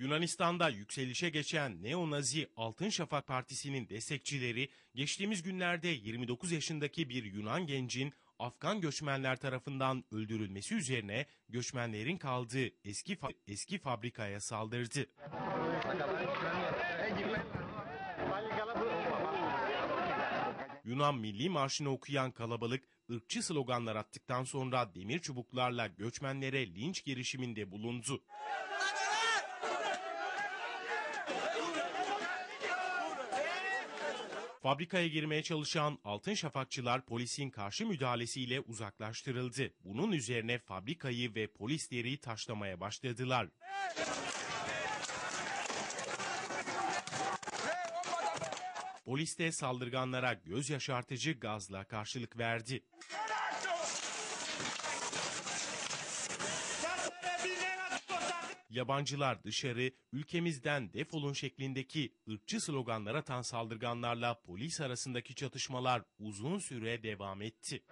Yunanistan'da yükselişe geçen Neo-Nazi Altın Şafak Partisi'nin destekçileri geçtiğimiz günlerde 29 yaşındaki bir Yunan gencin Afgan göçmenler tarafından öldürülmesi üzerine göçmenlerin kaldığı eski fa- eski fabrikaya saldırdı. Yunan Milli Marşı'nı okuyan kalabalık ırkçı sloganlar attıktan sonra demir çubuklarla göçmenlere linç girişiminde bulundu. Fabrikaya girmeye çalışan altın şafakçılar polisin karşı müdahalesiyle uzaklaştırıldı. Bunun üzerine fabrikayı ve polisleri taşlamaya başladılar. Polis de saldırganlara göz yaşartıcı gazla karşılık verdi. Yabancılar dışarı, ülkemizden defolun şeklindeki ırkçı sloganlar atan saldırganlarla polis arasındaki çatışmalar uzun süre devam etti.